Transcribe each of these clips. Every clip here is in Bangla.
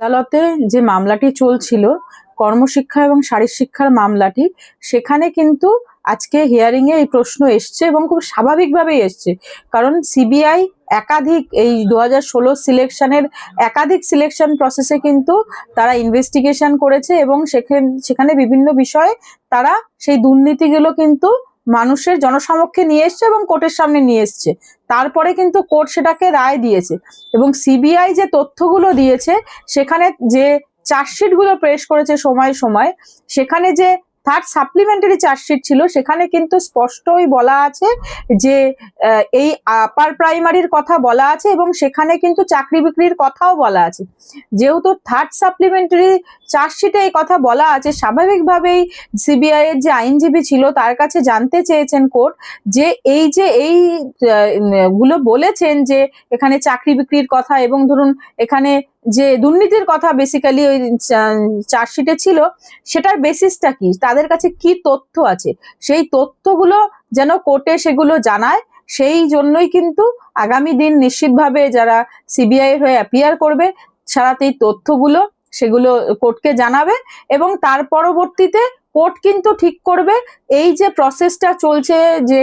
আদালতে যে মামলাটি চলছিল, কর্মশিক্ষা এবং শারীর শিক্ষার মামলাটি, সেখানে কিন্তু আজকে হিয়ারিং এ এই প্রশ্ন এসছে এবং খুব স্বাভাবিকভাবেই এসছে। কারণ সিবিআই একাধিক এই দু হাজার ষোলো সিলেকশনের একাধিক সিলেকশন প্রসেসে কিন্তু তারা ইনভেস্টিগেশন করেছে এবং সেখানে সেখানে বিভিন্ন বিষয়ে তারা সেই দুর্নীতিগুলো কিন্তু মানুষের জনসমক্ষে নিয়ে এসছে এবং কোর্টের সামনে নিয়ে এসছে। তারপরে কিন্তু কোর্ট সেটাকে রায় দিয়েছে এবং সিবিআই যে তথ্যগুলো দিয়েছে, সেখানে যে চার্জশিটগুলো পেশ করেছে সময় সময়, সেখানে যে থার্ড সাপ্লিমেন্টারি চার্জশিট ছিল, সেখানে কিন্তু স্পষ্টই বলা আছে যে এই আপার প্রাইমারির কথা বলা আছে এবং সেখানে কিন্তু চাকরি বিক্রির কথাও বলা আছে। যেহেতু থার্ড সাপ্লিমেন্টারি চার্জশিটে এই কথা বলা আছে, স্বাভাবিকভাবেই সিবিআই এর যে আইনজীবী ছিল, তার কাছে জানতে চেয়েছেন কোর্ট যে এই যে এই গুলো বলেছেন যে, এখানে চাকরি বিক্রির কথা এবং ধরুন এখানে যে দুর্নীতির কথা বেসিক্যালি ওই চার্জশিটে ছিল, সেটার বেসিসটা কি? তাদের কাছে কি তথ্য আছে? সেই তথ্যগুলো যেন কোর্টে সেগুলো জানায়, সেই জন্যই কিন্তু আগামী দিন নিশ্চিতভাবে যারা সিবিআই হয়ে অ্যাপিয়ার করবে সারাতে এই তথ্যগুলো সেগুলো কোর্টকে জানাবে এবং তার পরবর্তীতে কোর্ট কিন্তু ঠিক করবে। এই যে প্রসেসটা চলছে, যে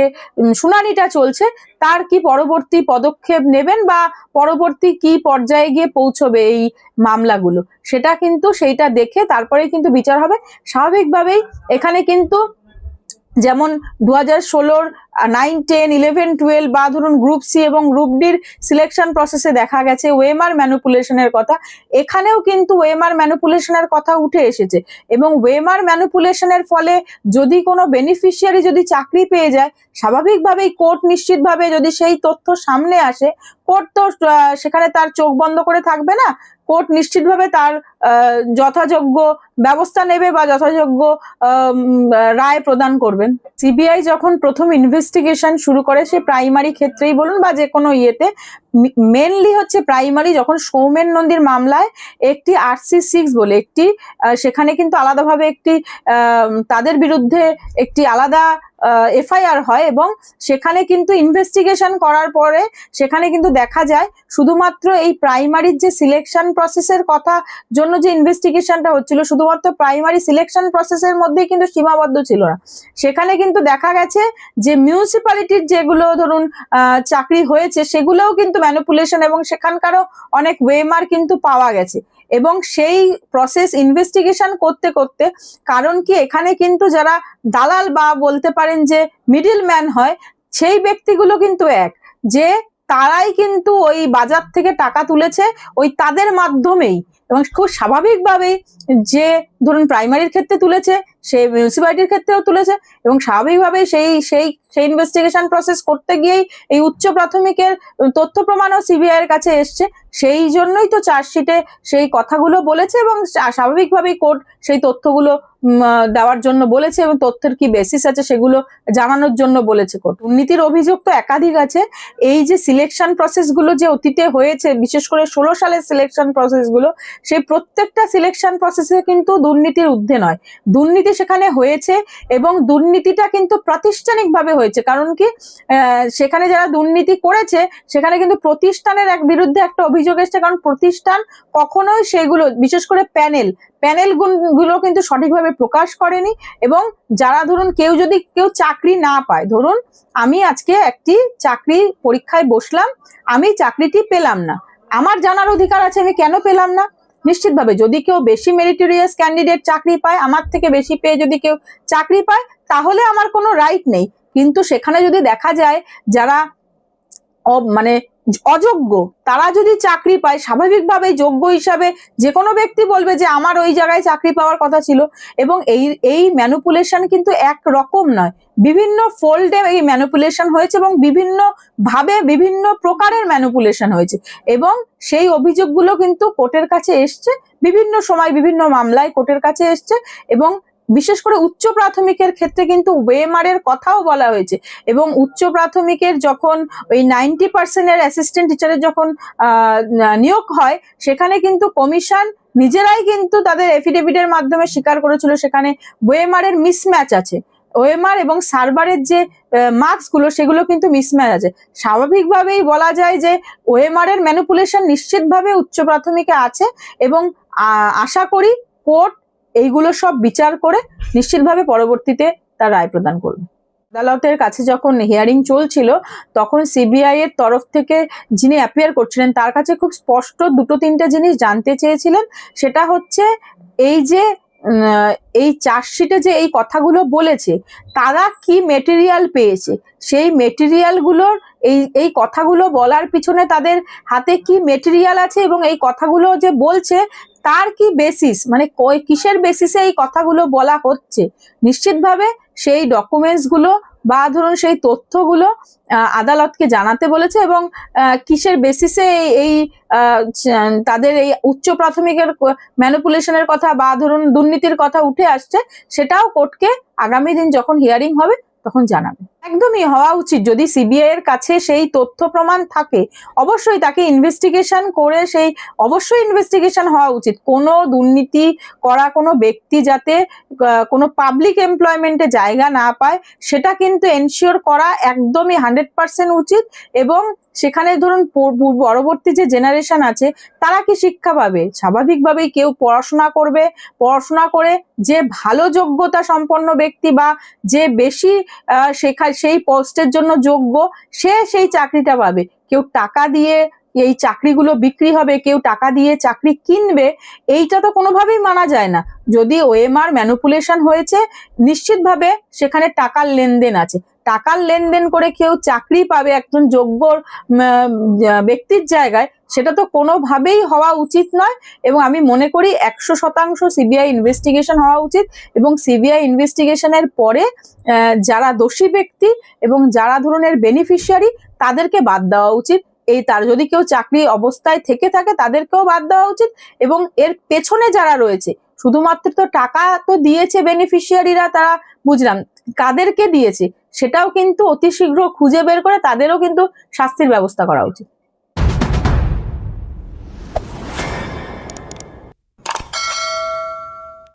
শুনানিটা চলছে, তার কি পরবর্তী পদক্ষেপ নেবেন বা পরবর্তী কি পর্যায়ে গিয়ে পৌঁছবে এই মামলাগুলো? সেটা কিন্তু সেইটা দেখে তারপরে কিন্তু বিচার হবে। স্বাভাবিকভাবেই এখানে কিন্তু যেমন দু হাজার ষোলোর নাইন টেন ইলেভেন টুয়েলভ বা ধরুন গ্রুপ সি এবং গ্রুপ ডির সিলেকশন প্রসেসে দেখা গেছে। ওয়েমার ম্যানুপুলেশনের কথা। এখানেও কিন্তু ওয়েমার ম্যানুপুলেশনের কথা উঠে এসেছে এবং ওয়েমার ম্যানুপুলেশনের ফলে যদি কোনো বেনিফিশিয়ারি যদি চাকরি পেয়ে যায়, স্বাভাবিকভাবেই কোর্ট নিশ্চিতভাবে যদি সেই তথ্য সামনে আসে কোর্ট তো সেখানে তার চোখ বন্ধ করে থাকবে না। কোর্ট নিশ্চিতভাবে তার যথাযোগ্য ব্যবস্থা নেবে বা যথাযোগ্য রায় প্রদান করবেন। সিবিআই যখন প্রথম ইনভেস্টিগেশন শুরু করে সে প্রাইমারি ক্ষেত্রেই বলুন বা যে কোনো ইয়েতে মেনলি হচ্ছে প্রাইমারি যখন সৌমেন নন্দীর মামলায় একটি আরসি সিক্স বলে একটি সেখানে কিন্তু আলাদাভাবে একটি তাদের বিরুদ্ধে একটি আলাদা এফআইআর হয় এবং সেখানে কিন্তু ইনভেস্টিগেশন করার পরে সেখানে কিন্তু দেখা যায় শুধুমাত্র এই প্রাইমারির যে সিলেকশন প্রসেসের কথা জন্য যে ইনভেস্টিগেশনটা হচ্ছিল শুধুমাত্র প্রাইমারি সিলেকশন প্রসেসের মধ্যেই কিন্তু সীমাবদ্ধ ছিল না। সেখানে কিন্তু দেখা গেছে যে মিউনিসিপ্যালিটির যেগুলো ধরুন চাকরি হয়েছে সেগুলোও কিন্তু ম্যানিপুলেশন এবং সেখানকারও অনেক ওয়েমার কিন্তু পাওয়া গেছে। এবং সেই প্রসেস ইনভেস্টিগেশন করতে করতে কারণ কি এখানে কিন্তু যারা দালাল বা বলতে পারেন যে মিডিল ম্যান হয়, সেই ব্যক্তিগুলো কিন্তু এক। যে তারাই কিন্তু ওই বাজার থেকে টাকা তুলেছে, ওই তাদের মাধ্যমেই। এবং খুব স্বাভাবিকভাবেই যে ধরুন প্রাইমারির ক্ষেত্রে তুলেছে সে মিউনিসিপ্যালিটির ক্ষেত্রেও তুলেছে এবং স্বাভাবিকভাবে সেই সেই সেই ইনভেস্টিগেশন প্রসেস করতে গিয়েই এই উচ্চ প্রাথমিকের তথ্য প্রমাণও সিবিআই এর কাছে এসছে। সেই জন্যই তো চার্জশিটে সেই কথাগুলো বলেছে এবং স্বাভাবিকভাবেই কোর্ট সেই তথ্যগুলো দেওয়ার জন্য বলেছে এবং তথ্যের কি বেসিস আছে সেগুলো জানানোর জন্য বলেছে কোর্ট দুর্নীতির অভিযোগ তো একাধিক আছে। এই যে সিলেকশন প্রসেসগুলো যে অতীতে হয়েছে, বিশেষ করে ষোলো সালের সিলেকশন প্রসেসগুলো সেই প্রত্যেকটা সিলেকশন প্রসেসে কিন্তু দুর্নীতির ঊর্ধ্বে নয়। দুর্নীতি সেখানে হয়েছে এবং দুর্নীতিটা কিন্তু প্রাতিষ্ঠানিকভাবে হয়েছে। কারণ কি? সেখানে যারা দুর্নীতি করেছে, সেখানে কিন্তু প্রতিষ্ঠানের এক বিরুদ্ধে একটা অভিযোগ এসছে। কারণ প্রতিষ্ঠান কখনোই সেগুলো, বিশেষ করে প্যানেল প্যানেলগুলো কিন্তু সঠিকভাবে প্রকাশ করেনি এবং যারা ধরুন কেউ যদি কেউ চাকরি না পায়, ধরুন আমি আজকে একটি চাকরি পরীক্ষায় বসলাম, আমি চাকরিটি পেলাম না। আমার জানার অধিকার আছে, আমি কেন পেলাম না? নিশ্চিতভাবে যদি কেউ বেশি মেরিটোরিয়াস ক্যান্ডিডেট চাকরি পায়, আমার থেকে বেশি পেয়ে যদি কেউ চাকরি পায়, তাহলে আমার কোনো রাইট নেই। কিন্তু সেখানে যদি দেখা যায় যারা মানে অযোগ্য। তারা যদি চাকরি পায় স্বাভাবিকভাবেই যোগ্য হিসাবে যে কোনো ব্যক্তি বলবে যে আমার ওই জায়গায় চাকরি পাওয়ার কথা ছিল এবং এই এই ম্যানুপুলেশন কিন্তু এক রকম নয়। বিভিন্ন ফোল্ডে এই ম্যানুপুলেশন হয়েছে এবং বিভিন্ন ভাবে বিভিন্ন প্রকারের ম্যানুপুলেশন হয়েছে এবং সেই অভিযোগগুলো কিন্তু কোর্টের কাছে এসছে। বিভিন্ন সময় বিভিন্ন মামলায় কোর্টের কাছে এসছে এবং বিশেষ করে উচ্চ প্রাথমিকের ক্ষেত্রে কিন্তু ওয়েমারের কথাও বলা হয়েছে এবং উচ্চ প্রাথমিকের যখন ওই নাইনটি পার্সেন্টের অ্যাসিস্ট্যান্ট টিচারের যখন নিয়োগ হয়, সেখানে কিন্তু কমিশন নিজেরাই কিন্তু তাদের এফিডেভিটের মাধ্যমে স্বীকার করেছিল, সেখানে ওয়েমারের মিসম্যাচ আছে। ওএমআর এবং সার্ভারের যে মার্কসগুলো, সেগুলো কিন্তু মিসম্যাচ আছে। স্বাভাবিকভাবেই বলা যায় যে ওএমআর এর ম্যানুপুলেশন নিশ্চিতভাবে উচ্চ প্রাথমিকে আছে এবং আশা করি কোর্ট এইগুলো সব বিচার করে নিশ্চিতভাবে পরবর্তীতে তার রায় প্রদান করবে। আদালতের কাছে যখন হিয়ারিং চলছিল, তখন সিবিআই এর তরফ থেকে যিনি অ্যাপিয়ার করছিলেন, তার কাছে খুব স্পষ্ট দুটো তিনটে জিনিস জানতে চেয়েছিলেন। সেটা হচ্ছে এই যে এই চার্জশিটে যে এই কথাগুলো বলেছে, তারা কি মেটেরিয়াল পেয়েছে? সেই মেটেরিয়ালগুলোর এই এই কথাগুলো বলার পিছনে তাদের হাতে কি মেটেরিয়াল আছে এবং এই কথাগুলো যে বলছে তার কি বেসিস মানে কই- কিসের বেসিসে এই কথাগুলো বলা হচ্ছে? নিশ্চিতভাবে সেই ডকুমেন্টসগুলো বা ধরুন সেই তথ্যগুলো আদালতকে জানাতে বলেছে এবং কিসের বেসিসে এই তাদের এই উচ্চ প্রাথমিকের ম্যানিপুলেশনের কথা বা ধরুন দুর্নীতির কথা উঠে আসছে, সেটাও কোর্টকে আগামী দিন যখন হিয়ারিং হবে, তখন জানাবে। একদমই হওয়া উচিত। যদি সিবিআই এর কাছে সেই তথ্য প্রমাণ থাকে, অবশ্যই তাকে ইনভেস্টিগেশন করে সেই, অবশ্যই ইনভেস্টিগেশন হওয়া উচিত। কোনো দুর্নীতি করা কোনো ব্যক্তি যাতে কোনো পাবলিক এমপ্লয়মেন্টে জায়গা না পায়, সেটা কিন্তু এনশিওর করা একদমই হান্ড্রেড পার্সেন্ট উচিত এবং সেখানে ধরুন পর- পর- পরবর্তী যে জেনারেশন আছে, তারা কি শিক্ষা পাবে? স্বাভাবিকভাবেই কেউ পড়াশোনা করবে, পড়াশোনা করে যে ভালো যোগ্যতা সম্পন্ন ব্যক্তি বা যে বেশি শেখা সেই পোস্টের জন্য যোগ্য, সে সেই চাকরিটা পাবে। কেউ টাকা দিয়ে এই চাকরিগুলো বিক্রি হবে, কেউ টাকা দিয়ে চাকরি কিনবে, এইটা তো কোনোভাবেই মানা যায় না। যদি ওএমআর ম্যানুপুলেশন হয়েছে, নিশ্চিতভাবে সেখানে টাকার লেনদেন আছে। টাকার লেনদেন করে কেউ চাকরি পাবে একজন যোগ্য ব্যক্তির জায়গায়, সেটা তো কোনোভাবেই হওয়া উচিত নয়। এবং আমি মনে করি একশো শতাংশ সিবিআই ইনভেস্টিগেশন হওয়া উচিত এবং সিবিআই ইনভেস্টিগেশনের পরে যারা দোষী ব্যক্তি এবং যারা ধরনের বেনিফিশিয়ারি তাদেরকে বাদ দেওয়া উচিত। এই তার যদি কেউ চাকরি অবস্থায় থেকে থাকে, তাদেরকেও বাদ দেওয়া উচিত এবং এর পেছনে যারা রয়েছে, শুধুমাত্র তো টাকা তো দিয়েছে বেনিফিশিয়ারিরা তারা বুঝলাম। কাদেরকে দিয়েছে, সেটাও কিন্তু অতি শীঘ্র খুঁজে বের করে তাদেরও কিন্তু শাস্তির ব্যবস্থা করা উচিত।